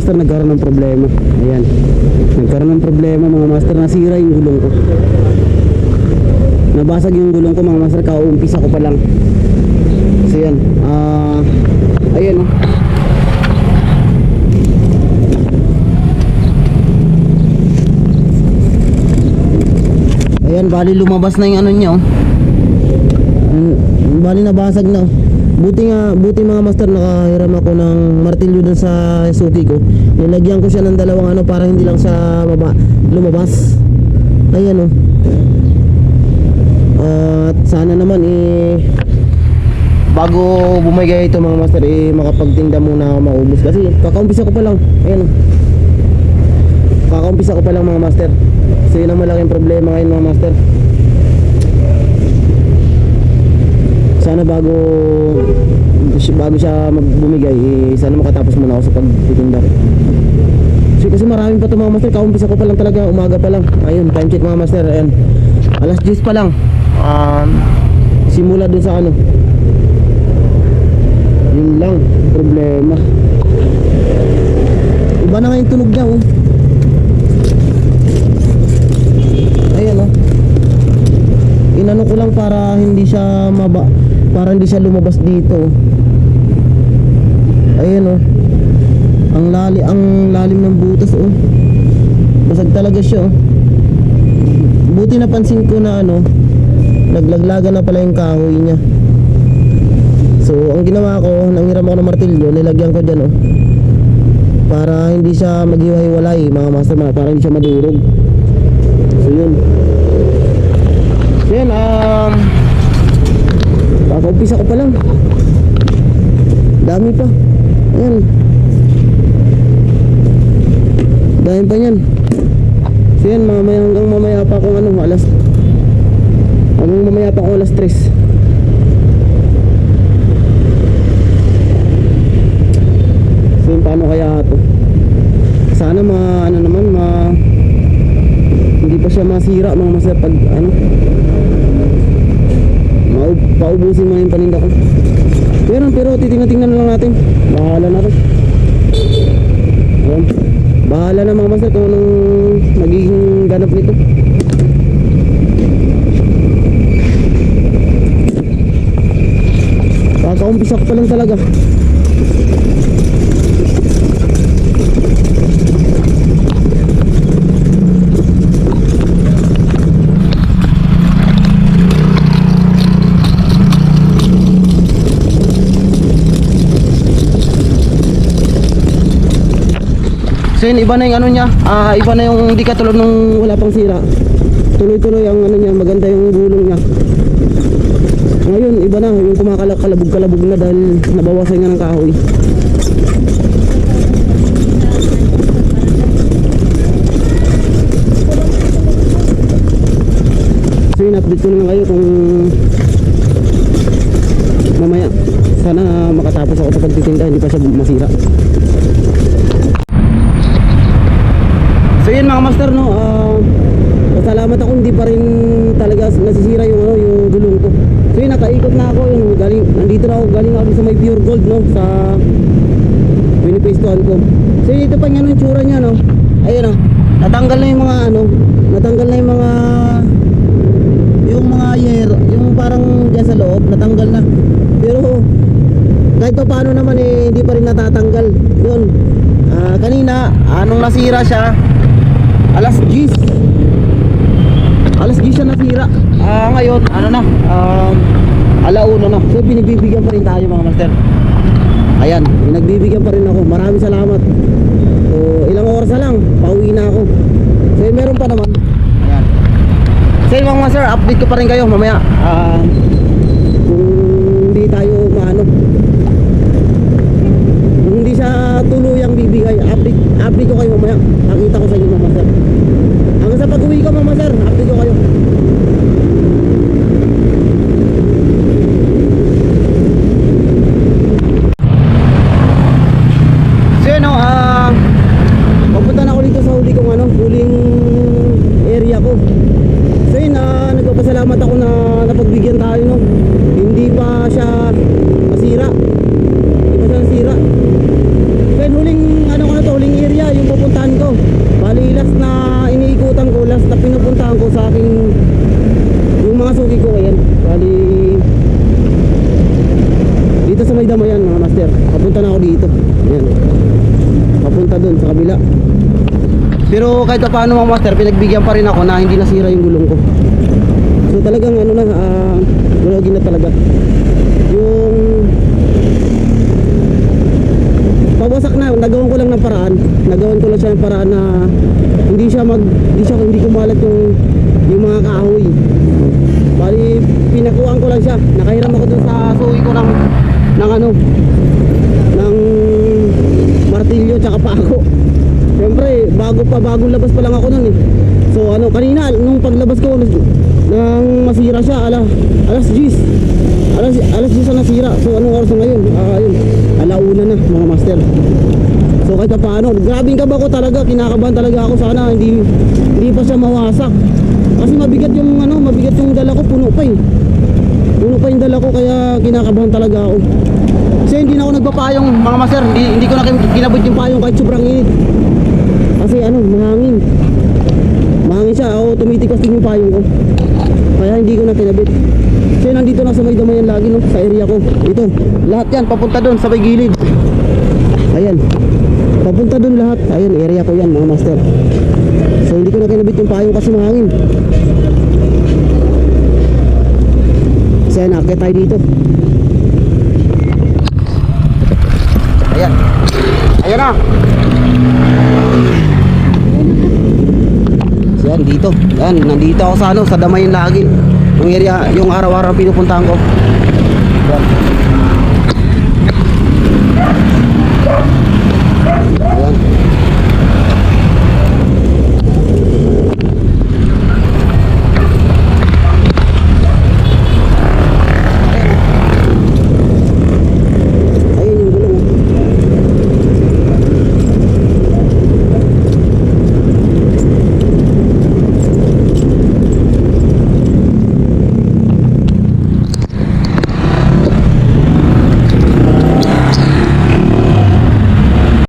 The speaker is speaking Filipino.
master nagkaroon ng problema. Ayan. Nagkaroon ng problema mga master. Nasira yung gulong ko. Nabasag yung gulong ko mga master. Kauumpisa ko pa lang. So yan. Ah, ayan oh. Ayan, bali lumabas na yung ano niya oh. Bali nabasag na. oh. Buti nga, buti mga master nakahiram ako ng martilyo dun sa suti ko. Nilagyan ko siya ng dalawang ano para hindi lang siya maba, lumabas. Ayan oh. At sana naman eh bago bumigay ito mga master eh makapagtinda muna ako maubos kasi kakaumpisa ko pa lang. Ayan oh. Kakaumpisa ko pa lang mga master. So yun ang malaking problema ngayon mga master. sana bago bago siya bumigay eh, sana makatapos muna ako sa pagtitinda kasi, kasi maraming pa ito mga master. Kaumpisa ko pa lang talaga umaga pa lang. Ayun time check mga master. Ayan. Alas 10 pa lang. Um, simula dun sa ano? Yun lang problema. Iba na nga yung tunog niya oh ayan oh inano ko lang para hindi siya maba para hindi siya lumabas dito. Ayan oh. Ang lali ang lalim ng butas oh. Basag talaga siya oh. Buti napansin ko na ano naglaglagan na pala yung kahoy niya. So ang ginawa ko nanghiram ako ng martilyo nilagyan ko dyan oh. Para hindi siya maghiwa-hiwalay mga master mga para hindi siya madurog so yun So yan, um, kakaumpisa ko pa lang. Dami pa. Ayan. Dami pa yan. So yan, mamaya hanggang mamaya pa akong ano, alas, hanggang mamaya pa akong alas 3. So yun, paano kaya ito? Sana ma, ano naman, ma, hindi pa siya masira mga masaya pag ano Mau paubusin mo na yung paninda ko. Pero, pero titingnan-tingnan na lang natin. Bahala na rin. Bahala na mga master kung anong magiging ganap nito. Kakaumpisa ko pa lang talaga. So yun, iba na yung ano niya. Ah, iba na yung hindi katulad nung wala pang sira. Tuloy-tuloy ang ano niya, maganda yung gulong niya. Ngayon, iba na yung kumakalabog-kalabog na dahil nabawasan nga ng kahoy. So yun, update ko na kayo kung mamaya sana makatapos ako sa pagtitinda hindi pa siya masira So yun mga master no, ah salamat ako hindi pa rin talaga nasisira yung ano, yung gulong ko. So yun nakaikot na ako yung galing nandito na ako galing ako sa may pure gold no sa Winipestuan ko. So yun, ito pa nga yung tsura niya no. Ayun no. Natanggal na yung mga ano, natanggal na yung mga yung mga yer, yung parang diyan sa loob, natanggal na. Pero kahit pa paano naman eh hindi pa rin natatanggal. Yun. Ah, kanina, anong nasira siya? Alas 10. Alas 10 siya nasira. Ah, ngayon, ano na? Um, alauna na. So, pinagbibigyan pa rin tayo mga master. Ayan, pinagbibigyan pa rin ako. Maraming salamat. So, ilang oras na lang, pauwi na ako. So, yun, meron pa naman. Ayan. So, yun, mga master, update ko pa rin kayo mamaya. Ah, kung hindi tayo maano, kung hindi siya tuluyang bibigay, update, ko kayo mamaya. Nakita ko sa inyo mama sir. Hanggang sa pag-uwi ko mama sir, update ko kayo. So yun o, ah, na ako dito sa huli kong ano, huling area ko. So yun, ah, nagpapasalamat ako na napagbigyan tayo no. Hindi pa siya masira. Hindi pa siya nasira. Then huling ano ko na to, huling sa may damayan mga master. Papunta na ako dito. Ayan. Papunta doon sa kabila. Pero kahit pa paano mga master, pinagbigyan pa rin ako na hindi nasira yung gulong ko. So talagang ano na, ah, gulogin na talaga. Yung pawasak na, nagawan ko lang ng paraan. Nagawan ko lang siya ng paraan na hindi siya mag hindi siya hindi kumalat yung yung mga kahoy. Bali pinakuhaan ko lang siya. Nakahiram ako dun sa suwi ko ng ng ano martilyo tsaka pako. Siyempre, bago pa bagong labas pa lang ako nun eh. So ano, kanina nung paglabas ko nang masira siya, ala alas 10. Alas alas 10 na nasira. So anong oras na ngayon? Ah, ayun. Alauna na mga master. So kahit pa paano, grabing kaba ko talaga, kinakabahan talaga ako sana hindi hindi pa siya mawasak. Kasi mabigat yung ano, mabigat yung dala ko, puno pa eh. Puno pa yung dala ko kaya kinakabahan talaga ako. Kasi hindi na ako nagpapayong mga master, hindi, hindi ko na kin- kinabot yung payong kahit sobrang init. Kasi ano, mahangin. Mahangin siya, ako tumitikas din yung payong ko. Kaya hindi ko na kinabit. Kasi nandito na sa may damayan lagi no, sa area ko. Ito, lahat yan papunta doon sa may gilid. Ayan. Papunta doon lahat. Ayan, area ko yan mga master. So hindi ko na kinabit yung payong kasi mahangin. Kasi ayan, akit tayo dito. Ayan. Ayan na. So yan, dito. Yan, nandito ako sa ano, sa Damayin lagi. Yung area, yung araw-araw pinupuntahan ko. Yan.